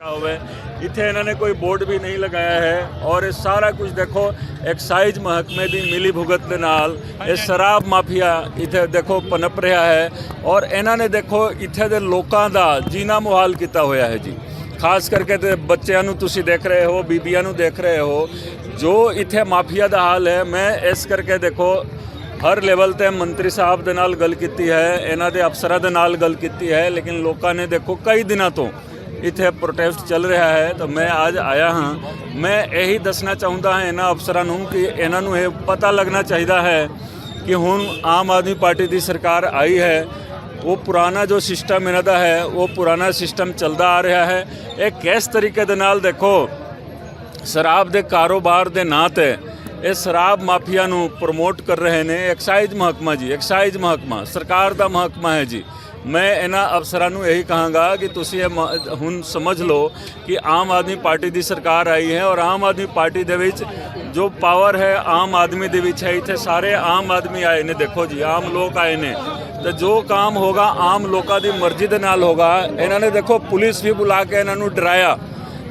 ਹੋਵੇ। ਇੱਥੇ ਇਹਨਾਂ ਨੇ ਕੋਈ ਬੋਰਡ ਵੀ ਨਹੀਂ ਲਗਾਇਆ ਹੈ ਔਰ ਇਹ ਸਾਰਾ ਕੁਝ ਦੇਖੋ ਐਕਸਾਈਜ਼ ਮਹਕਮੇ ਦੀ ਮਿਲੀ ਭੁਗਤ ਦੇ ਨਾਲ ਇਹ ਸ਼ਰਾਬ ਮਾਫੀਆ ਇੱਥੇ ਦੇਖੋ ਪਨਪ ਰਿਹਾ ਹੈ ਔਰ ਇਹਨਾਂ ਨੇ ਦੇਖੋ ਇੱਥੇ ਦੇ ਲੋਕਾਂ ਦਾ ਜੀਣਾ ਮੁਹਾਲ ਕੀਤਾ ਹੋਇਆ ਹੈ ਜੀ। ਖਾਸ ਕਰਕੇ ਤੇ ਬੱਚਿਆਂ ਨੂੰ ਤੁਸੀਂ ਦੇਖ ਰਹੇ ਹੋ ਬੀਬੀਆਂ ਨੂੰ ਦੇਖ ਰਹੇ ਹੋ। ਜੋ ਇੱਥੇ ਮਾਫੀਆ ਦਾ ਹਾਲ ਹੈ ਮੈਂ ਇਸ ਕਰਕੇ ਦੇਖੋ ਹਰ ਲੈਵਲ ਤੇ ਮੰਤਰੀ ਸਾਹਿਬ ਦੇ ਨਾਲ ਗੱਲ ਕੀਤੀ ਹੈ ਇਹਨਾਂ ਦੇ ਅਫਸਰਾਂ ਦੇ ਨਾਲ ਗੱਲ ਕੀਤੀ ਹੈ ਲੇਕਿਨ ਲੋਕਾਂ ਨੇ ਦੇਖੋ ਕਈ ਦਿਨਾਂ ਤੋਂ ਇੱਥੇ ਪ੍ਰੋਟੈਸਟ ਚੱਲ ਰਿਹਾ ਹੈ, ਤਾਂ ਮੈਂ ਅੱਜ ਆਇਆ ਹਾਂ। ਮੈਂ ਇਹੀ ਦੱਸਣਾ ਚਾਹੁੰਦਾ ਹਾਂ ਇਹਨਾਂ ਅਫਸਰਾਂ ਨੂੰ ਕਿ ਇਹਨਾਂ ਨੂੰ ਇਹ ਪਤਾ ਲੱਗਣਾ ਚਾਹੀਦਾ ਹੈ ਕਿ ਹੁਣ ਆਮ ਆਦਮੀ ਪਾਰਟੀ ਦੀ ਸਰਕਾਰ ਆਈ ਹੈ। ਉਹ ਪੁਰਾਣਾ ਜੋ ਸਿਸਟਮ ਇਹਨਾਂ ਦਾ ਹੈ, ਉਹ ਪੁਰਾਣਾ ਸਿਸਟਮ ਚੱਲਦਾ ਆ ਰਿਹਾ ਹੈ। ਇਹ ਕਿਸ ਤਰੀਕੇ ਦੇ ਨਾਲ ਦੇਖੋ, ਸ਼ਰਾਬ ਦੇ ਕਾਰੋਬਾਰ ਦੇ ਨਾਂ ਤੇ ਇਹ ਸ਼ਰਾਬ ਮਾਫੀਆ ਨੂੰ ਪ੍ਰਮੋਟ ਕਰ ਰਹੇ ਨੇ। ਐਕਸਾਈਜ਼ ਮਹਿਕਮਾ ਜੀ ਐਕਸਾਈਜ਼ ਮਹਿਕਮਾ, ਸਰਕਾਰ ਦਾ ਮਹਿਕਮਾ ਹੈ ਜੀ। ਮੈਂ ਇਹਨਾਂ ਅਫਸਰਾਂ ਨੂੰ ਇਹੀ ਕਹਾਂਗਾ ਕਿ ਤੁਸੀਂ ਇਹ ਮ- ਹੁਣ ਸਮਝ ਲਓ ਕਿ ਆਮ ਆਦਮੀ ਪਾਰਟੀ ਦੀ ਸਰਕਾਰ ਆਈ ਹੈ ਔਰ ਆਮ ਆਦਮੀ ਪਾਰਟੀ ਦੇ ਵਿੱਚ ਜੋ ਪਾਵਰ ਹੈ ਆਮ ਆਦਮੀ ਦੇ ਵਿੱਚ ਹੈ, ਇੱਥੇ ਸਾਰੇ ਆਮ ਆਦਮੀ ਆਏ ਨੇ, ਦੇਖੋ ਜੀ, ਆਮ ਲੋਕ ਆਏ ਨੇ। ਤੇ ਜੋ ਕੰਮ ਹੋਗਾ, ਆਮ ਲੋਕਾਂ ਦੀ ਮਰਜ਼ੀ ਦੇ ਨਾਲ ਹੋਗਾ। ਇਹਨਾਂ ਨੇ ਦੇਖੋ ਪੁਲਿਸ ਵੀ ਬੁਲਾ ਕੇ ਇਹਨਾਂ ਨੂੰ ਡਰਾਇਆ।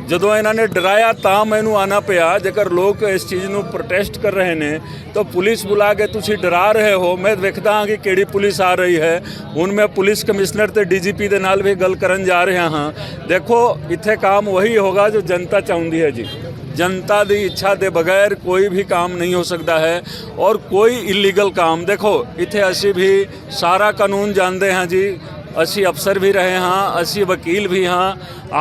ਜਦੋਂ ਇਹਨਾਂ ਨੇ ਡਰਾਇਆ ਤਾਂ ਮੈਨੂੰ ਆਣਾ ਪਿਆ। ਜੇਕਰ ਲੋਕ ਇਸ ਚੀਜ਼ ਨੂੰ ਪ੍ਰੋਟੈਸਟ ਕਰ ਰਹੇ ਨੇ, ਤਾਂ ਪੁਲਿਸ ਬੁਲਾ ਕੇ ਤੁਸੀਂ ਡਰਾ ਰਹੇ ਹੋ। ਮੈਂ ਵੇਖਦਾ ਹਾਂ ਕਿ ਕਿਹੜੀ ਪੁਲਿਸ ਆ ਰਹੀ ਹੈ। ਹੁਣ ਮੈਂ ਪੁਲਿਸ ਕਮਿਸ਼ਨਰ ਤੇ ਡੀਜੀਪੀ ਦੇ ਨਾਲ ਵੀ ਗੱਲ ਕਰਨ ਜਾ ਰਿਹਾ ਹਾਂ। ਦੇਖੋ, ਇੱਥੇ ਕੰਮ ਉਹੀ ਹੋਗਾ ਜੋ ਜਨਤਾ ਚਾਹੁੰਦੀ ਹੈ ਜੀ। ਜਨਤਾ ਦੀ ਇੱਛਾ ਦੇ ਬਗੈਰ ਕੋਈ ਵੀ ਕੰਮ ਨਹੀਂ ਹੋ ਸਕਦਾ ਹੈ ਔਰ ਕੋਈ ਇਲੀਗਲ ਕੰਮ। ਦੇਖੋ, ਇੱਥੇ ਅਸੀਂ ਵੀ ਸਾਰਾ ਕਾਨੂੰਨ ਜਾਣਦੇ ਹਾਂ ਜੀ। ਅਸੀਂ ਅਫਸਰ ਵੀ ਰਹੇ ਹਾਂ, ਅਸੀਂ ਵਕੀਲ ਵੀ ਹਾਂ।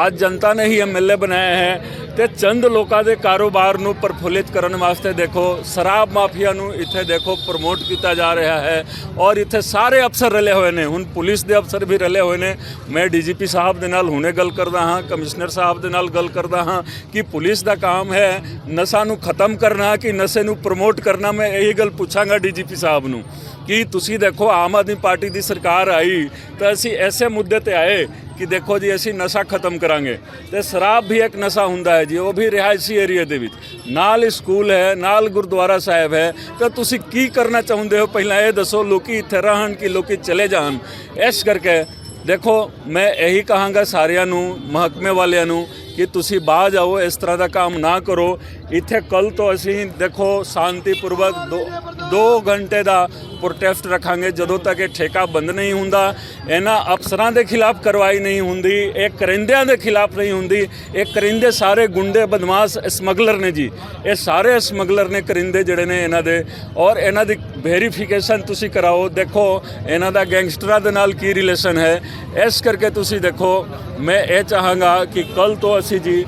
ਅੱਜ ਜਨਤਾ ਨੇ ਹੀ ਐਮਐਲਏ ਬਣਾਇਆ ਹੈ ਤੇ ਚੰਦ ਲੋਕਾਂ ਦੇ ਕਾਰੋਬਾਰ ਨੂੰ ਪ੍ਰਫੁੱਲਿਤ ਕਰਨ ਵਾਸਤੇ ਦੇਖੋ, ਸ਼ਰਾਬ ਮਾਫੀਆ ਨੂੰ ਇੱਥੇ ਦੇਖੋ ਪ੍ਰਮੋਟ ਕੀਤਾ ਜਾ ਰਿਹਾ ਹੈ ਔਰ ਇੱਥੇ ਸਾਰੇ ਅਫਸਰ ਰਲੇ ਹੋਏ ਨੇ। ਹੁਣ ਪੁਲਿਸ ਦੇ ਅਫਸਰ ਵੀ ਰਲੇ ਹੋਏ ਨੇ। ਮੈਂ ਡੀਜੀਪੀ ਸਾਹਿਬ ਦੇ ਨਾਲ ਹੁਣੇ ਗੱਲ ਕਰਦਾ ਹਾਂ, ਕਮਿਸ਼ਨਰ ਸਾਹਿਬ ਦੇ ਨਾਲ ਗੱਲ ਕਰਦਾ ਹਾਂ ਕਿ ਪੁਲਿਸ ਦਾ ਕੰਮ ਹੈ ਨਸ਼ਾ ਨੂੰ ਖਤਮ ਕਰਨਾ ਕਿ ਨਸ਼ੇ ਨੂੰ ਪ੍ਰਮੋਟ ਕਰਨਾ। ਮੈਂ ਇਹੀ ਗੱਲ ਪੁੱਛਾਂਗਾ ਡੀਜੀਪੀ ਸਾਹਿਬ ਨੂੰ। ਕਿ ਤੁਸੀਂ ਦੇਖੋ, ਆਮ ਆਦਮੀ ਪਾਰਟੀ ਦੀ ਸਰਕਾਰ ਆਈ ਤਾਂ ਅਸੀਂ ਐਸੇ ਮੁੱਦੇ ਤੇ ਆਏ ਕਿ ਦੇਖੋ ਜੀ, ਅਸੀਂ ਨਸ਼ਾ ਖਤਮ ਕਰਾਂਗੇ। ਤੇ ਸ਼ਰਾਬ ਵੀ ਇੱਕ ਨਸ਼ਾ ਹੁੰਦਾ ਹੈ ਜੀ, ਉਹ ਵੀ ਰਿਹਾਇਸ਼ੀ ਏਰੀਆ ਦੇ ਵਿੱਚ। ਨਾਲ ਸਕੂਲ ਹੈ, ਨਾਲ ਗੁਰਦੁਆਰਾ ਸਾਹਿਬ ਹੈ। ਤਾਂ ਤੁਸੀਂ ਕੀ ਕਰਨਾ ਚਾਹੁੰਦੇ ਹੋ? ਪਹਿਲਾਂ ਇਹ ਦੱਸੋ, ਲੋਕੀ ਇੱਥੇ ਰਹਿਣ ਕਿ ਲੋਕੀ ਚਲੇ ਜਾਣ। ਇਸ ਕਰਕੇ ਦੇਖੋ, ਮੈਂ ਇਹੀ ਕਹਾਂਗਾ ਸਾਰਿਆਂ ਨੂੰ, ਮਹਕਮੇ ਵਾਲਿਆਂ ਨੂੰ ਕਿ ਤੁਸੀਂ ਬਾਹਰ ਜਾਓ, ਇਸ ਤਰ੍ਹਾਂ ਦਾ ਕੰਮ ਨਾ ਕਰੋ। ਇੱਥੇ ਕੱਲ ਤੋਂ ਅਸੀਂ ਦੇਖੋ ਸ਼ਾਂਤੀਪੂਰਵਕ 2 ਘੰਟੇ ਦਾ ਪ੍ਰੋਟੈਸਟ ਰੱਖਾਂਗੇ। ਜਦੋਂ ਤੱਕ ਇਹ ਠੇਕਾ ਬੰਦ ਨਹੀਂ ਹੁੰਦਾ, ਇਹਨਾਂ ਅਫਸਰਾਂ ਦੇ ਖਿਲਾਫ ਕਾਰਵਾਈ ਨਹੀਂ ਹੁੰਦੀ, ਇਹ ਕਰਿੰਦਿਆਂ ਦੇ ਖਿਲਾਫ ਨਹੀਂ ਹੁੰਦੀ। ਇਹ ਕਰਿੰਦੇ ਸਾਰੇ ਗੁੰਡੇ ਬਦਮਾਸ਼ ਸਮਗਲਰ ਨੇ ਜੀ। ਇਹ ਸਾਰੇ ਸਮਗਲਰ ਨੇ, ਕਰਿੰਦੇ ਜਿਹੜੇ ਨੇ ਇਹਨਾਂ ਦੇ। ਔਰ ਇਹਨਾਂ ਦੀ ਵੈਰੀਫਿਕੇਸ਼ਨ ਤੁਸੀਂ ਕਰਾਓ। ਦੇਖੋ, ਇਹਨਾਂ ਦਾ ਗੈਂਗਸਟਰਾਂ ਦੇ ਨਾਲ ਕੀ ਰਿਲੇਸ਼ਨ ਹੈ। ਇਸ ਕਰਕੇ ਤੁਸੀਂ ਦੇਖੋ, ਮੈਂ ਇਹ ਚਾਹਾਂਗਾ ਕਿ ਕੱਲ ਤੋਂ ਅਸੀਂ ਜੀ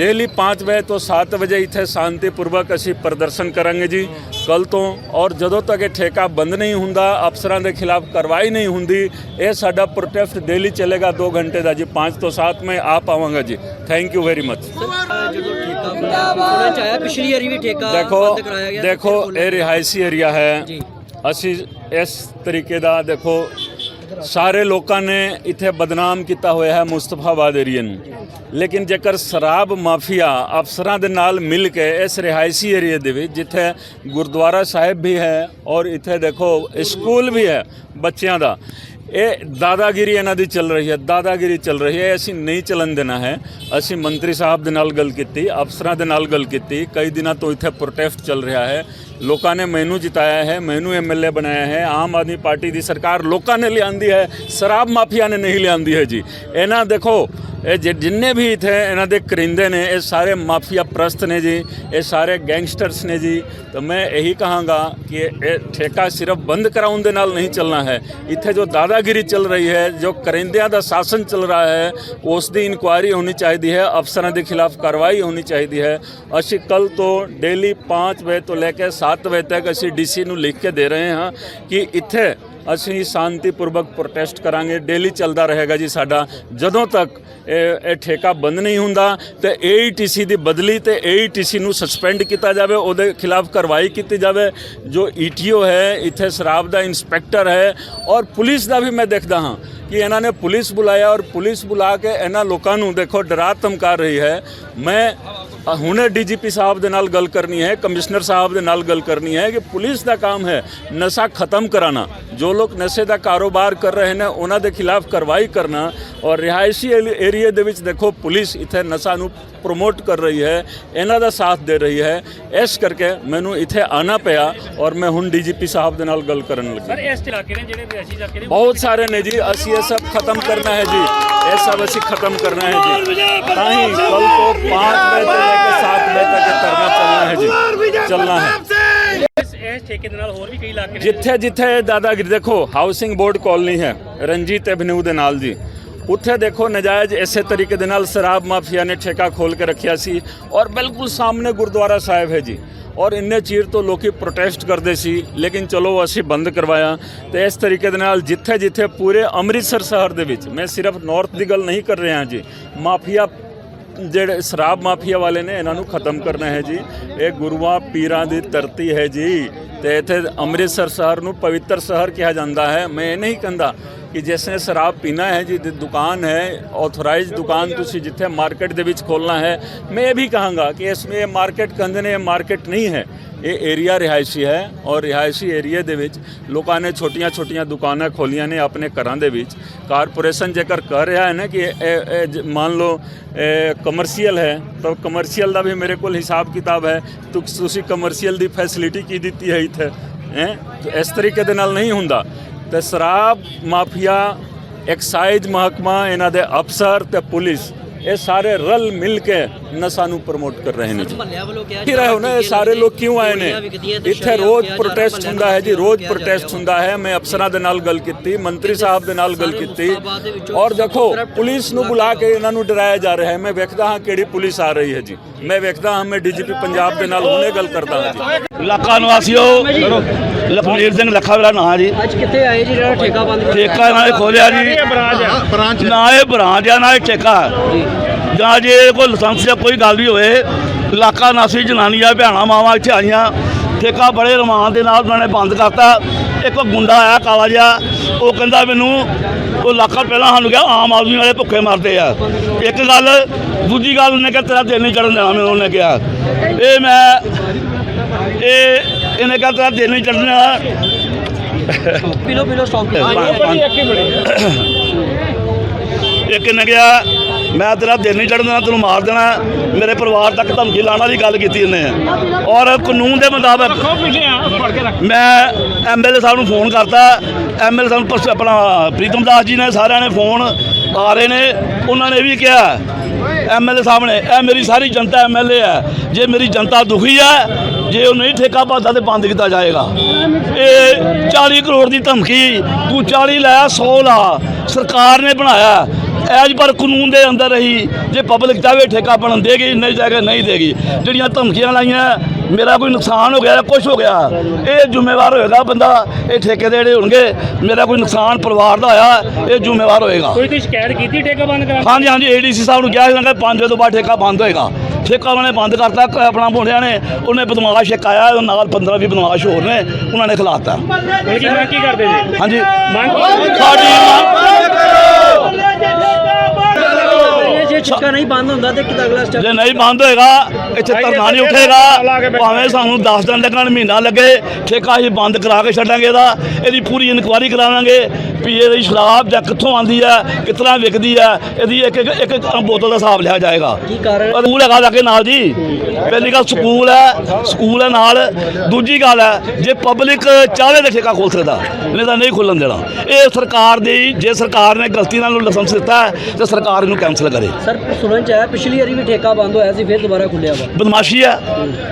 ਡੇਲੀ 5 ਵਜੇ ਤੋਂ 7 ਵਜੇ ਇੱਥੇ ਸ਼ਾਂਤੀਪੂਰਵਕ ਅਸੀਂ ਪ੍ਰਦਰਸ਼ਨ ਕਰਾਂਗੇ ਜੀ। ਕੱਲ ਤੋਂ ਔਰ ਜਦੋਂ ਤੱਕ ਇਹ ਠੇਕਾ ਬੰਦ ਨਹੀਂ ਹੁੰਦਾ ਅਫਸਰਾਂ ਦੇ ਖਿਲਾਫ ਕਾਰਵਾਈ ਨਹੀਂ ਹੁੰਦੀ ਇਹ ਸਾਡਾ ਪ੍ਰੋਟੈਸਟ ਡੇਲੀ ਚੱਲੇਗਾ 2 ਘੰਟੇ ਦਾ ਜੀ। 5 ਤੋਂ 7 ਮੈਂ ਆ ਪਾਵਾਂਗਾ ਜੀ। ਥੈਂਕ ਯੂ ਵੈਰੀ ਮਚ ਜਦੋਂ ਠੇਕਾ ਸੁਣਨ ਚ ਆਇਆ ਪਿਛਲੀ ਵਾਰੀ ਵੀ ਠੇਕਾ ਦੇਖੋ ਬੰਦ ਕਰਾਇਆ ਗਿਆ ਦੇਖੋ ਇਹ ਰਿਹਾਇਸ਼ੀ ਏਰੀਆ ਹੈ। ਅਸੀਂ ਇਸ ਤਰੀਕੇ ਦਾ ਦੇਖੋ ਸਾਰੇ ਲੋਕਾਂ ਨੇ ਇੱਥੇ ਬਦਨਾਮ ਕੀਤਾ ਹੋਇਆ ਹੈ ਮੁਸਤਫਾਬਾਦ ਏਰੀਆ ਨੂੰ ਲੇਕਿਨ ਜੇਕਰ ਸ਼ਰਾਬ ਮਾਫੀਆ ਅਫਸਰਾਂ ਦੇ ਨਾਲ ਮਿਲ ਕੇ ਇਸ ਰਿਹਾਇਸ਼ੀ ਏਰੀਆ ਦੇ ਵਿੱਚ, ਜਿੱਥੇ ਗੁਰਦੁਆਰਾ ਸਾਹਿਬ ਵੀ ਹੈ ਔਰ ਇੱਥੇ ਦੇਖੋ ਸਕੂਲ ਵੀ ਹੈ ਬੱਚਿਆਂ ਦਾ, ਇਹ ਦਾਦਾਗਿਰੀ ਇਹਨਾਂ ਦੀ ਚੱਲ ਰਹੀ ਹੈ, ਦਾਦਾਗਿਰੀ ਚੱਲ ਰਹੀ ਹੈ ਅਸੀਂ ਨਹੀਂ ਚੱਲਣ ਦੇਣਾ ਹੈ। ਅਸੀਂ ਮੰਤਰੀ ਸਾਹਿਬ ਦੇ ਨਾਲ ਗੱਲ ਕੀਤੀ, ਅਫਸਰਾਂ ਦੇ ਨਾਲ ਗੱਲ ਕੀਤੀ, ਕਈ ਦਿਨਾਂ ਤੋਂ ਇੱਥੇ ਪ੍ਰੋਟੈਸਟ ਚੱਲ ਰਿਹਾ ਹੈ। ਲੋਕਾਂ ਨੇ ਮੈਨੂੰ ਜਿਤਾਇਆ ਹੈ, ਮੈਨੂੰ ਐਮਐਲਏ ਬਣਾਇਆ ਹੈ, ਆਮ ਆਦਮੀ ਪਾਰਟੀ ਦੀ ਸਰਕਾਰ ਲੋਕਾਂ ਨੇ ਲਿਆਂਦੀ ਹੈ, ਸ਼ਰਾਬ ਮਾਫੀਆ ਨੇ ਨਹੀਂ ਲਿਆਂਦੀ ਹੈ ਜੀ। ਇਹਨਾਂ ਦੇਖੋ, ਇਹ ਜਿ- ਜਿੰਨੇ ਵੀ ਇੱਥੇ ਇਹਨਾਂ ਦੇ ਕਰਿੰਦੇ ਨੇ, ਇਹ ਸਾਰੇ ਮਾਫੀਆ ਪ੍ਰਸਤ ਨੇ ਜੀ, ਇਹ ਸਾਰੇ ਗੈਂਗਸਟਰਸ ਨੇ ਜੀ। ਤਾਂ ਮੈਂ ਇਹੀ ਕਹਾਂਗਾ ਕਿ ਇਹ ਠੇਕਾ ਸਿਰਫ ਬੰਦ ਕਰਾਉਣ ਦੇ ਨਾਲ ਨਹੀਂ ਚੱਲਣਾ ਹੈ। ਇੱਥੇ ਜੋ ਦਾਦਾਗਿਰੀ ਚੱਲ ਰਹੀ ਹੈ, ਜੋ ਕਰਿੰਦਿਆਂ ਦਾ ਸ਼ਾਸਨ ਚੱਲ ਰਿਹਾ ਹੈ, ਉਸ ਦੀ ਇਨਕੁਆਇਰੀ ਹੋਣੀ ਚਾਹੀਦੀ ਹੈ, ਅਫਸਰਾਂ ਦੇ ਖਿਲਾਫ ਕਾਰਵਾਈ ਹੋਣੀ ਚਾਹੀਦੀ ਹੈ। ਅਸੀਂ ਕੱਲ ਤੋਂ ਡੇਲੀ 5 ਵਜੇ ਤੋਂ ਲੈ ਕੇ 7 ਵਜੇ ਤੱਕ ਅਸੀਂ ਡੀਸੀ ਨੂੰ ਲਿਖ ਕੇ ਦੇ ਰਹੇ ਹਾਂ ਕਿ ਇੱਥੇ ਅਸੀਂ ਸ਼ਾਂਤੀਪੂਰਵਕ ਪ੍ਰੋਟੈਸਟ ਕਰਾਂਗੇ ਡੇਲੀ ਚੱਲਦਾ ਰਹੇਗਾ ਜੀ ਸਾਡਾ। ਜਦੋਂ ਤੱਕ ਇਹ ਇਹ ਠੇਕਾ ਬੰਦ ਨਹੀਂ ਹੁੰਦਾ, ਤੇ ਏਈਟੀਸੀ ਦੀ ਬਦਲੀ ਤੇ ਏਈਟੀਸੀ ਨੂੰ ਸਸਪੈਂਡ ਕੀਤਾ ਜਾਵੇ, ਉਹਦੇ ਖਿਲਾਫ ਕਾਰਵਾਈ ਕੀਤੀ ਜਾਵੇ। ਜੋ ਈਟੀਓ ਹੈ, ਇੱਥੇ ਸ਼ਰਾਬ ਦਾ ਇਨਸਪੈਕਟਰ ਹੈ, ਔਰ ਪੁਲਿਸ ਦਾ ਵੀ ਮੈਂ ਦੇਖਦਾ ਹਾਂ ਕਿ ਇਹਨਾਂ ਨੇ ਪੁਲਿਸ ਬੁਲਾਇਆ ਔਰ ਪੁਲਿਸ ਬੁਲਾ ਕੇ ਇਹਨਾਂ ਲੋਕਾਂ ਨੂੰ ਦੇਖੋ, ਡਰਾ ਧਮਕਾ ਰਹੀ ਹੈ। ਮੈਂ ਹੁਣੇ ਡੀਜੀਪੀ ਸਾਹਿਬ ਦੇ ਨਾਲ ਗੱਲ ਕਰਨੀ ਹੈ ਕਮਿਸ਼ਨਰ ਸਾਹਿਬ ਦੇ ਨਾਲ ਗੱਲ ਕਰਨੀ ਹੈ ਕਿ ਪੁਲਿਸ ਦਾ ਕੰਮ ਹੈ ਨਸ਼ਾ ਖਤਮ ਕਰਾਣਾ। ਜੋ ਲੋਕ ਨਸ਼ੇ ਦਾ ਕਾਰੋਬਾਰ ਕਰ ਰਹੇ ਨੇ ਉਹਨਾਂ ਦੇ ਖਿਲਾਫ ਕਾਰਵਾਈ ਕਰਨਾ ਔਰ ਰਿਹਾਇਸ਼ੀ ਏਰੀਆ ਦੇ ਵਿੱਚ ਦੇਖੋ ਪੁਲਿਸ ਇੱਥੇ ਨਸ਼ਾ ਨੂੰ ਪ੍ਰੋਮੋਟ ਕਰ ਰਹੀ ਹੈ ਇਹਨਾਂ ਦਾ ਸਾਥ ਦੇ ਰਹੀ ਹੈ। ਇਸ ਕਰਕੇ ਮੈਨੂੰ ਇੱਥੇ ਆਣਾ ਪਿਆ ਔਰ ਮੈਂ ਹੁਣ ਡੀਜੀਪੀ ਸਾਹਿਬ ਦੇ ਨਾਲ ਗੱਲ ਕਰਨ ਲੱਗਾ। ਸਰ ਇਸ ਇਲਾਕੇ ਨੇ ਜਿਹੜੇ ਰਿਹਾਇਸ਼ੀ ਇਲਾਕੇ ਨੇ ਬਹੁਤ ਸਾਰੇ ਨੇ ਜੀ ਅਸੀਂ ਇਹ ਸਭ ਖਤਮ ਕਰਨਾ ਹੈ ਜੀ। ਇਹ ਸਭ ਅਸੀਂ ਖਤਮ ਕਰਨਾ ਹੈ ਜੀ। ਤਾਂ ਹੀ ਕੱਲ ਤੋਂ 5 ਵਜੇ ਜਿੱਥੇ ਜਿੱਥੇ ਦਾਦਾਗਿਰੀ ਦੇਖੋ ਹਾਊਸਿੰਗ ਬੋਰਡ ਕਾਲਨੀ ਹੈ ਰਣਜੀਤ ਐਵਨਿਊ ਦੇ ਨਾਲ ਜੀ। ਉੱਥੇ ਦੇਖੋ ਨਜਾਇਜ਼ ਇਸੇ ਤਰੀਕੇ ਦੇ ਨਾਲ ਸ਼ਰਾਬ ਮਾਫੀਆ ਨੇ ਠੇਕਾ ਖੋਲ ਕੇ ਰੱਖਿਆ ਸੀ ਔਰ ਬਿਲਕੁਲ ਸਾਹਮਣੇ ਗੁਰਦੁਆਰਾ ਸਾਹਿਬ ਹੈ ਜੀ। ਔਰ ਇੰਨੇ ਚੀਰ ਤੋਂ ਲੋਕੀ ਪ੍ਰੋਟੈਸਟ ਕਰਦੇ ਸੀ ਲੇਕਿਨ ਚਲੋ ਅਸੀਂ ਬੰਦ ਕਰਵਾਇਆ। ਤੇ ਇਸ ਤਰੀਕੇ ਦੇ ਨਾਲ ਜਿੱਥੇ ਜਿੱਥੇ ਪੂਰੇ ਅੰਮ੍ਰਿਤਸਰ ਸ਼ਹਿਰ ਦੇ ਵਿੱਚ ਮੈਂ ਸਿਰਫ ਨਾਰਥ ਦੀ ਗੱਲ ਨਹੀਂ ਕਰ ਰਿਹਾ ਜੀ ਮਾਫੀਆ ਜਿਹੜੇ ਸ਼ਰਾਬ ਮਾਫੀਆ ਵਾਲੇ ਨੇ, ਇਹਨਾਂ ਨੂੰ ਖਤਮ ਕਰਨਾ ਹੈ ਜੀ। ਇਹ ਗੁਰੂਆਂ ਪੀਰਾਂ ਦੀ ਧਰਤੀ ਹੈ ਜੀ। ਤੇ ਇੱਥੇ ਅੰਮ੍ਰਿਤਸਰ ਸ਼ਹਿਰ ਨੂੰ ਪਵਿੱਤਰ ਸ਼ਹਿਰ ਕਿਹਾ ਜਾਂਦਾ ਹੈ। ਮੈਂ ਇਹ ਨਹੀਂ ਕਹਿੰਦਾ ਕਿ ਜਿਸ ਨੇ ਸ਼ਰਾਬ ਪੀਣਾ ਹੈ ਜੀ ਦੁਕਾਨ ਹੈ ਆਥੋਰਾਈਜ਼ਡ ਦੁਕਾਨ ਤੁਸੀਂ ਜਿੱਥੇ ਮਾਰਕੀਟ ਦੇ ਵਿੱਚ ਖੋਲਣਾ ਹੈ, ਮੈਂ ਇਹ ਵੀ ਕਹਾਂਗਾ ਕਿ ਇਸ ਵਿੱਚ ਮਾਰਕੀਟ ਕਹਿੰਦੇ ਨੇ, ਇਹ ਮਾਰਕੀਟ ਨਹੀਂ ਹੈ। ਇਹ ਏਰੀਆ ਰਿਹਾਇਸ਼ੀ ਹੈ ਔਰ ਰਿਹਾਇਸ਼ੀ ਏਰੀਏ ਦੇ ਵਿੱਚ ਲੋਕਾਂ ਨੇ ਛੋਟੀਆਂ-ਛੋਟੀਆਂ ਦੁਕਾਨਾਂ ਖੋਲੀਆਂ ਨੇ ਆਪਣੇ ਘਰਾਂ ਦੇ ਵਿੱਚ। ਕਾਰਪੋਰੇਸ਼ਨ ਜੇਕਰ ਕਰ ਰਿਹਾ ਹੈ ਨਾ ਕਿ ਇਹ- ਇਹ ਇਹ ਮੰਨ ਲਓ ਕਮਰਸ਼ੀਅਲ ਹੈ, ਤਾਂ ਕਮਰਸ਼ੀਅਲ ਦਾ ਵੀ ਮੇਰੇ ਕੋਲ ਹਿਸਾਬ ਕਿਤਾਬ ਹੈ ਤੁਸੀਂ ਕਮਰਸ਼ੀਅਲ ਦੀ ਫੈਸਿਲਿਟੀ ਕੀ ਦਿੱਤੀ ਹੈ ਇੱਥੇ ਹੈ ਇਸ ਤਰੀਕੇ ਦੇ ਨਾਲ ਨਹੀਂ ਹੁੰਦਾ। ਤੇ ਸ਼ਰਾਬ ਮਾਫੀਆ ਐਕਸਾਈਜ਼ ਮਹਿਕਮਾ, ਇਹਨਾਂ ਦੇ ਅਫਸਰ ਤੇ ਪੁਲਿਸ ਇਹ ਸਾਰੇ ਰਲ ਮਿਲ ਕੇ ਨਸ਼ਾ ਨੂੰ ਪ੍ਰਮੋਟ ਕਰ ਰਹੇ ਨੇ ਜੀ। ਮਹੱਲਿਆਂ ਵੱਲੋਂ ਕਿਹਾ ਇਹ ਸਾਰੇ ਲੋਕ ਕਿਉਂ ਆਏ ਨੇ? ਇੱਥੇ ਰੋਜ਼ ਪ੍ਰੋਟੈਸਟ ਹੁੰਦਾ ਹੈ ਜੀ, ਰੋਜ਼ ਪ੍ਰੋਟੈਸਟ ਹੁੰਦਾ ਹੈ। ਮੈਂ ਅਫਸਰਾਂ ਦੇ ਨਾਲ ਗੱਲ ਕੀਤੀ, ਮੰਤਰੀ ਸਾਹਿਬ ਦੇ ਨਾਲ ਗੱਲ ਕੀਤੀ। ਔਰ ਦੇਖੋ, ਪੁਲਿਸ ਨੂੰ ਬੁਲਾ ਕੇ ਇਹਨਾਂ ਨੂੰ ਡਰਾਇਆ ਜਾ ਰਿਹਾ ਹੈ। ਮੈਂ ਵੇਖਦਾ ਹਾਂ ਕਿਹੜੀ ਪੁਲਿਸ ਆ ਰਹੀ ਹੈ ਜੀ। ਮੈਂ ਵੇਖਦਾ ਹਾਂ, ਮੈਂ ਡੀਜੀਪੀ ਪੰਜਾਬ ਦੇ ਨਾਲ ਹੁਣੇ ਗੱਲ ਕਰਦਾ ਹਾਂ ਜੀ। ਇਲਾਕਾ ਨਿਵਾਸੀਓ ਲਖਮੀਰ ਸਿੰਘ ਲੱਖਾ ਵਾਲਾ ਨਾਂ ਜੀ। ਅੱਜ ਕਿੱਥੇ ਆਏ ਜੀ ਜਿਹੜਾ ਠੇਕਾ ਬੰਦ ਠੇਕਾ ਇਹਨਾਂ ਨੇ ਖੋਲਿਆ ਜੀ। ਬ੍ਰਾਂਚ ਨਾ ਇਹ ਬ੍ਰਾਂਚ ਆ ਨਾ ਇਹ ਠੇਕਾ ਜਾਂ। ਜੇ ਕੋਈ ਲਾਇਸੈਂਸ ਜਾਂ ਕੋਈ ਗੱਲ ਵੀ ਹੋਵੇ ਇਲਾਕਾ ਨਾਸੀ ਜਨਾਨੀਆਂ ਭੈਣਾਂ ਮਾਵਾਂ ਇੱਥੇ ਆਈਆਂ। ਠੇਕਾ ਬੜੇ ਰਮਾਨ ਦੇ ਨਾਲ ਉਹਨਾਂ ਨੇ ਬੰਦ ਕਰਤਾ। ਇੱਕ ਗੁੰਡਾ ਆਇਆ ਕਾਲਾ ਜਿਹਾ। ਉਹ ਕਹਿੰਦਾ ਮੈਨੂੰ ਉਹ ਇਲਾਕਾ ਪਹਿਲਾਂ ਸਾਨੂੰ ਕਿਹਾ ਆਮ ਆਦਮੀ ਵਾਲੇ ਭੁੱਖੇ ਮਰਦੇ ਆ। ਇੱਕ ਗੱਲ ਦੂਜੀ ਗੱਲ ਉਹਨੇ ਕਿਹਾ ਤੇਰਾ ਦਿਨ ਨਹੀਂ ਚੜਨ ਦੇਣਾ ਮੈਨੂੰ ਉਹਨੇ ਕਿਹਾ। ਇਹ ਮੈਂ ਇਹ ਇਹਨੇ ਕਿਹਾ ਤੇਰਾ ਦਿਨ ਨਹੀਂ ਚੜਨਾ ਪੀਲੋ ਪੀਲੋ ਸਟਾਪ ਇੱਕ ਨੇ ਕਿਹਾ ਮੈਂ ਤੇਰਾ ਦਿਨ ਨਹੀਂ ਚੜਨ ਦੇਣਾ ਤੈਨੂੰ ਮਾਰ ਦੇਣਾ। ਮੇਰੇ ਪਰਿਵਾਰ ਤੱਕ ਧਮਕੀ ਲਾਉਣ ਵਾਲੀ ਗੱਲ ਕੀਤੀ ਇਹਨੇ। ਔਰ ਕਾਨੂੰਨ ਦੇ ਮੁਤਾਬਕ ਮੈਂ ਐਮਐਲਏ ਸਾਹਿਬ ਨੂੰ ਫੋਨ ਕਰਤਾ। ਐਮਐਲਏ ਸਾਹਿਬ ਨੂੰ ਆਪਣਾ ਪ੍ਰੀਤਮ ਦਾਸ ਜੀ ਨੇ ਸਾਰਿਆਂ ਨੇ ਫੋਨ ਆ ਰਹੇ ਨੇ। ਉਹਨਾਂ ਨੇ ਵੀ ਕਿਹਾ ਐਮਐਲਏ ਸਾਹਿਬ ਨੇ ਇਹ ਮੇਰੀ ਸਾਰੀ ਜਨਤਾ ਐਮਐਲਏ ਹੈ। ਜੇ ਮੇਰੀ ਜਨਤਾ ਦੁਖੀ ਹੈ ਜੇ ਉਹ ਨਹੀਂ ਠੇਕਾ ਭਰਦਾ ਤੇ ਬੰਦ ਕੀਤਾ ਜਾਏਗਾ। ਇਹ 40 ਕਰੋੜ ਦੀ ਧਮਕੀ, ਤੂੰ 40 ਲਾਇਆ 100 ਲਾ। ਸਰਕਾਰ ਨੇ ਬਣਾਇਆ। ਐਜ ਪਰ ਕਾਨੂੰਨ ਦੇ ਅੰਦਰ ਰਹੀ। ਜੇ ਪਬਲਿਕ ਚਾਹੇ ਠੇਕਾ ਬਣਨ ਦੇਗੀ, ਨਹੀਂ ਜਾਏਗਾ, ਨਹੀਂ ਦੇਗੀ। ਜਿਹੜੀਆਂ ਧਮਕੀਆਂ ਲਾਈਆਂ ਮੇਰਾ ਕੋਈ ਨੁਕਸਾਨ ਹੋ ਗਿਆ ਕੁਝ ਹੋ ਗਿਆ ਇਹ ਜ਼ਿੰਮੇਵਾਰ ਹੋਏਗਾ ਬੰਦਾ ਇਹ ਠੇਕੇ ਦੇ ਜਿਹੜੇ ਹੋਣਗੇ ਮੇਰਾ ਕੋਈ ਨੁਕਸਾਨ ਪਰਿਵਾਰ ਦਾ ਹੋਇਆ ਇਹ ਜ਼ਿੰਮੇਵਾਰ ਹੋਏਗਾ। ਕੋਈ ਕੋਈ ਸ਼ਿਕਾਇਤ ਕੀਤੀ ਠੇਕਾ ਬੰਦ ਕਰਾ ਹਾਂਜੀ ਹਾਂਜੀ ਏਡੀਸੀ ਸਾਹਿਬ ਨੂੰ ਕਿਹਾ ਸੀ ਕਿ 5 ਵਜੇ ਤੋਂ ਬਾਅਦ ਠੇਕਾ ਬੰਦ ਹੋਏਗਾ। ਠੇਕਾ ਉਹਨਾਂ ਨੇ ਬੰਦ ਕਰਤਾ ਆਪਣਾ ਮੁੰਡਿਆਂ ਨੇ ਉਹਨੇ ਬਦਮਾਸ਼ ਇੱਕ ਆਇਆ ਉਹ ਨਾਲ 15 20 ਬਦਮਾਸ਼ ਹੋਰ ਨੇ ਉਹਨਾਂ ਨੇ ਖਿਲਾਤਾ ਕੀ ਮੰਗ ਕੀ ਕਰਦੇ ਜੀ? ਹਾਂਜੀ। ਮੰਗ ਸਾਡੀ ਮੰਗ ਜੇ ਠੇਕਾ ਨਹੀਂ ਬੰਦ ਹੁੰਦਾ ਤੇ ਕਿਦਾਂ ਅਗਲਾ ਸਟੈਪ ਜੇ ਨਹੀਂ ਬੰਦ ਹੋਏਗਾ ਇੱਥੇ ਧਰਨਾ ਨਹੀਂ ਉੱਠੇਗਾ। ਭਾਵੇਂ ਸਾਨੂੰ 10 ਦਿਨ ਲੱਗਣ ਮਹੀਨਾ ਲੱਗੇ ਠੇਕਾ ਅਸੀਂ ਬੰਦ ਕਰਾ ਕੇ ਛੱਡਾਂਗੇ ਇਹਦਾ। ਇਹਦੀ ਪੂਰੀ ਇਨਕੁਆਇਰੀ ਕਰਾਵਾਂਗੇ। ਵੀ ਇਹਦੀ ਸ਼ਰਾਬ ਜਾਂ ਕਿੱਥੋਂ ਆਂਦੀ ਹੈ ਕਿਤਨਾ ਵਿਕਦੀ ਹੈ ਇਹਦੀ ਇੱਕ ਇੱਕ ਇੱਕ ਬੋਤਲ ਦਾ ਹਿਸਾਬ ਲਿਆ ਜਾਏਗਾ। ਕੀ ਕਾਰਨ ਸਕੂਲ ਹੈਗਾ ਲਾਗੇ ਨਾਲ ਜੀ। ਪਹਿਲੀ ਗੱਲ ਸਕੂਲ ਹੈ ਸਕੂਲ ਹੈ ਨਾਲ। ਦੂਜੀ ਗੱਲ ਹੈ ਜੇ ਪਬਲਿਕ ਚਾਹੇ ਤਾਂ ਠੇਕਾ ਖੋਲ ਸਕਦਾ ਨਹੀਂ ਤਾਂ ਨਹੀਂ ਖੁੱਲਣ ਦੇਣਾ। ਇਹ ਸਰਕਾਰ ਦੀ ਜੇ ਸਰਕਾਰ ਨੇ ਗਲਤੀ ਨਾਲ ਲਾਇਸੈਂਸ ਦਿੱਤਾ ਹੈ ਤੇ ਸਰਕਾਰ ਇਹਨੂੰ ਕੈਂਸਲ ਕਰੇ। ਸਰ ਸੁਣਨ ਚ ਆਇਆ ਪਿਛਲੀ ਵਾਰੀ ਵੀ ਠੇਕਾ ਬੰਦ ਹੋਇਆ ਸੀ ਫਿਰ ਦੁਬਾਰਾ ਖੁੱਲਿਆ। ਬਦਮਾਸ਼ੀ ਹੈ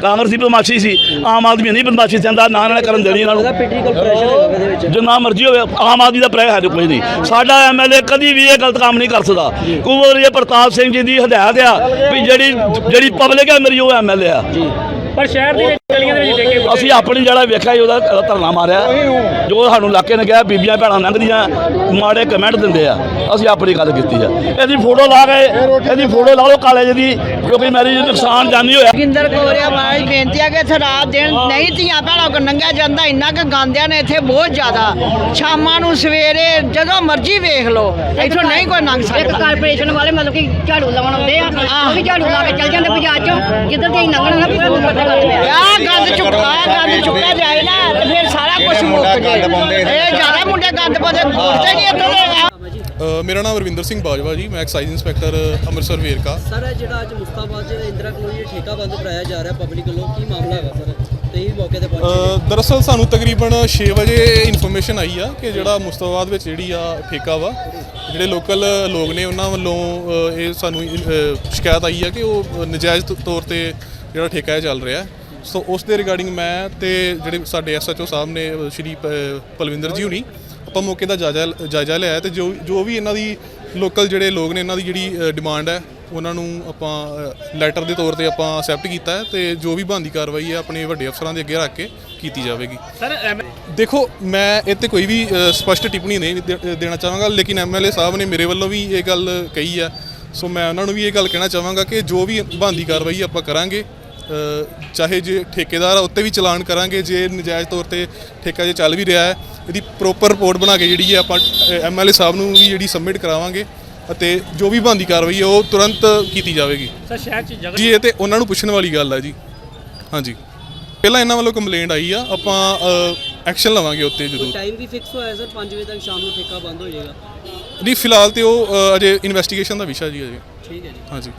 ਕਾਂਗਰਸੀ ਬਦਮਾਸ਼ੀ ਸੀ ਆਮ ਆਦਮੀ ਨਹੀਂ ਬਦਮਾਸ਼ੀ ਚਾਹੁੰਦਾ ਨਾ ਨਾਲ ਕਰਨ ਦੇਣੀ ਇਹਨਾਂ ਨੂੰ। ਪੋਲੀਟੀਕਲ ਪ੍ਰੈਸ਼ਰ ਹੈਗਾ ਇਹਦੇ ਵਿੱਚ। ਜਿੰਨਾ ਮਰਜ਼ੀ ਹੋਵੇ ਆਮ ਆਦਮੀ ਦਾ ਪ੍ਰੈਸ਼ਰ ਹੈ ਕੋਈ ਨਹੀਂ ਸਾਡਾ ਐਮਐਲਏ ਕਦੀ ਵੀ ਇਹ ਗਲਤ ਕੰਮ ਨਹੀਂ ਕਰ ਸਕਦਾ। ਕੁਵਰ ਇਹ ਪ੍ਰਤਾਪ ਸਿੰਘ ਜੀ ਦੀ ਹਦਾਇਤ ਆ ਵੀ ਜਿਹੜੀ ਜਿਹੜੀ ਪਬਲਿਕ ਹੈ ਮੇਰੀ ਉਹ ਐਮਐਲਏ ਆ। ਪਰ ਸ਼ਹਿਰ ਦੇ ਗਲੀਆਂ ਦੇ ਵਿੱਚ ਅਸੀਂ ਆਪਣੀ ਜਿਹੜਾ ਵੇਖਿਆ ਜੀ ਉਹਦਾ ਧਰਨਾ ਮਾਰਿਆ। ਜੋ ਸਾਨੂੰ ਇਲਾਕੇ ਨੇ ਕਿਹਾ ਬੀਬੀਆਂ ਭੈਣਾਂ ਲੰਘਦੀਆਂ ਮਾੜੇ ਕਮੈਂਟ ਦਿੰਦੇ ਆ। ਅਸੀਂ ਆਪਣੀ ਗੱਲ ਕੀਤੀ ਆ। ਇਹਦੀ ਫੋਟੋ ਲਾ ਕੇ ਇਹਦੀ ਫੋਟੋ ਲਾ ਲਓ ਕਾਲਜ ਦੀ ਕਿਉਂਕਿ ਮੇਰੀ ਨੁਕਸਾਨ ਜਾਨੀ ਹੋਇਆ। ਗਿੰਦਰ ਕੋਰਿਆ ਵਾਲੀ ਬੇਨਤੀ ਹੈ ਕਿ ਇੱਥੇ ਰਾਤ ਦਿਨ ਨਹੀਂ ਧੀਆਂ ਭੈਣਾਂ ਕੋ ਨੰਗਾ ਜਾਂਦਾ ਇੰਨਾ ਕਿ ਗਾਂਦਿਆਂ ਨੇ ਇੱਥੇ ਬਹੁਤ ਜ਼ਿਆਦਾ। ਸ਼ਾਮਾਂ ਨੂੰ ਸਵੇਰੇ ਜਦੋਂ ਮਰਜ਼ੀ ਵੇਖ ਲਓ ਇੱਥੋਂ ਨਹੀਂ ਕੋਈ ਇੱਕ ਸਕਦਾ। ਕਾਰਪੋਰੇਸ਼ਨ ਵਾਲੇ ਮਤਲਬ ਕਿ ਝਾੜੂ ਲਾਉਣ ਆਉਂਦੇ ਆ ਉਹ ਵੀ ਝਾੜੂ ਲਾ ਕੇ ਚੱਲ ਜਾਂਦੇ ਬਾਜ਼ਾਰ ਚੋਂ। ਜਿੱਧਰ ਦੀ ਲੰਘਣਾ ਨਾ ਪੂਰਾ ਮੁੱਕ ਤੇ ਕਰਦੇ ਆ। ਆਹ ਗੰਦ ਚੁੱਕਾ ਗੰਦ ਚੁੱਕਿਆ ਜਾਏ ਨਾ ਤੇ ਫਿਰ ਸਾਰਾ ਕੁਝ ਮੁੱਕ ਜਾਏ। ਇਹ ਜ਼ਿਆਦਾ ਮੁੰਡੇ ਗੰਦ ਪਾਉਂਦੇ ਗੁੱਟਦੇ ਨਹੀਂ ਇੱਥੋਂ ਦੇ। ਮੇਰਾ ਨਾਮ ਰਵਿੰਦਰ ਸਿੰਘ ਬਾਜਵਾ ਜੀ ਮੈਂ excise inspector Amritsar Verka. Sir ਇਹ ਜਿਹੜਾ ਅੱਜ ਮੁਸਤਾਬਾਦ ਜਿਹੜਾ ਇੰਦਰਾ ਕਲੋਨੀ ਠੇਕਾ ਬੰਦ ਕਰਾਇਆ ਜਾ ਰਿਹਾ ਪਬਲਿਕ ਵੱਲੋਂ ਕੀ ਮਾਮਲਾ ਹੈਗਾ ਸਰ? ਤੇ ਇਹ ਮੌਕੇ ਤੇ ਪਹੁੰਚੇ ਅ, ਦਰਅਸਲ ਸਾਨੂੰ ਤਕਰੀਬਨ 6 ਵਜੇ ਇਨਫੋਰਮੇਸ਼ਨ ਆਈ ਆ ਕਿ ਜਿਹੜਾ ਮੁਸਤਾਬਾਦ ਵਿੱਚ ਜਿਹੜੀ ਆ ਠੇਕਾ ਵਾ ਜਿਹੜੇ ਲੋਕਲ ਲੋਕ ਨੇ ਉਹਨਾਂ ਵੱਲੋਂ ਇਹ ਸਾਨੂੰ ਸ਼ਿਕਾਇਤ ਆਈ ਆ ਕਿ ਉਹ ਨਜਾਇਜ਼ ਤੌਰ ਤੇ ਜਿਹੜਾ ਠੇਕਾ ਇਹ ਚੱਲ ਰਿਹਾ। ਸੋ ਉਸ ਦੇ ਰਿਗਾਰਡਿੰਗ ਮੈਂ ਤੇ ਜਿਹੜੇ ਸਾਡੇ ਐਸਐਚਓ ਸਾਹਿਬ ਨੇ ਸ਼੍ਰੀ ਪਲਵਿੰਦਰ ਜੀ ਹੁਣੀ ਆਪਾਂ ਮੌਕੇ ਦਾ ਜਾਇਜ਼ਾ ਜਾਇਜ਼ਾ ਲਿਆ ਤੇ ਜੋ ਜੋ ਵੀ ਇਹਨਾਂ ਦੀ ਲੋਕਲ ਜਿਹੜੇ ਲੋਕ ਨੇ ਇਹਨਾਂ ਦੀ ਜਿਹੜੀ ਡਿਮਾਂਡ ਹੈ ਉਹਨਾਂ ਨੂੰ ਆਪਾਂ ਲੈਟਰ ਦੇ ਤੌਰ ਤੇ ਆਪਾਂ ਅਸੈਪਟ ਕੀਤਾ ਹੈ ਤੇ ਜੋ ਵੀ ਬਣਦੀ ਕਾਰਵਾਈ ਹੈ ਆਪਣੇ ਵੱਡੇ ਅਫਸਰਾਂ ਦੇ ਅੱਗੇ ਰੱਖ ਕੇ ਕੀਤੀ ਜਾਵੇਗੀ। ਸਰ ਦੇਖੋ ਮੈਂ ਤੇ ਕੋਈ ਵੀ ਸਪਸ਼ਟ ਟਿੱਪਣੀ ਨਹੀਂ ਦੇਣਾ ਚਾਹਾਂਗਾ ਲੇਕਿਨ ਐਮਐਲਏ ਸਾਹਿਬ ਨੇ ਮੇਰੇ ਵੱਲੋਂ ਵੀ ਇਹ ਗੱਲ ਕਹੀ ਆ ਸੋ ਮੈਂ ਉਹਨਾਂ ਨੂੰ ਵੀ ਇਹ ਗੱਲ ਕਹਿਣਾ ਚਾਹਾਂਗਾ ਕਿ ਜੋ ਵੀ ਬਣਦੀ ਕਾਰਵਾਈ ਆਪਾਂ ਕਰਾਂਗੇ ਚਾਹੇ ਜੇ ਠੇਕੇਦਾਰ ਆ ਉੱਤੇ ਵੀ ਚਲਾਨ ਕਰਾਂਗੇ ਜੇ ਨਜਾਇਜ਼ ਤੌਰ ਤੇ ਠੇਕਾ ਜੇ ਚੱਲ ਵੀ ਰਿਹਾ ਹੈ ਇਹਦੀ ਪ੍ਰੋਪਰ ਰਿਪੋਰਟ ਬਣਾ ਕੇ ਜਿਹੜੀ ਹੈ ਆਪਾਂ ਐਮਐਲਏ ਸਾਹਿਬ ਨੂੰ ਵੀ ਜਿਹੜੀ ਸਬਮਿਟ ਕਰਾਵਾਂਗੇ ਅਤੇ ਜੋ ਵੀ ਬਣਦੀ ਕਾਰਵਾਈ ਹੈ ਉਹ ਤੁਰੰਤ ਕੀਤੀ ਜਾਵੇਗੀ। ਸਰ ਸ਼ਹਿਰ 'ਚ ਜਗ੍ਹਾ ਜੀ ਇਹ ਤੇ ਉਹਨਾਂ ਨੂੰ ਪੁੱਛਣ ਵਾਲੀ ਗੱਲ ਹੈ ਜੀ। ਹਾਂਜੀ। ਪਹਿਲਾਂ ਇਹਨਾਂ ਵੱਲੋਂ ਕੰਪਲੇਂਟ ਆਈ ਆ ਆਪਾਂ ਐਕਸ਼ਨ ਲਵਾਂਗੇ ਉੱਤੇ ਜਦੋਂ ਟਾਈਮ ਵੀ ਫਿਕਸ ਹੋਇਆ ਸਰ? 5 ਵਜੇ ਤੱਕ ਸ਼ਾਮ ਨੂੰ ਠੇਕਾ ਬੰਦ ਹੋ ਜਾਏਗਾ। ਜੀ ਫਿਲਹਾਲ ਤੇ ਉਹ ਅਜੇ ਇਨਵੈਸਟੀਗੇਸ਼ਨ ਦਾ ਵਿਸ਼ਾ ਜੀ ਅਜੇ। ਠੀਕ ਹੈ ਜੀ। ਹਾਂਜੀ।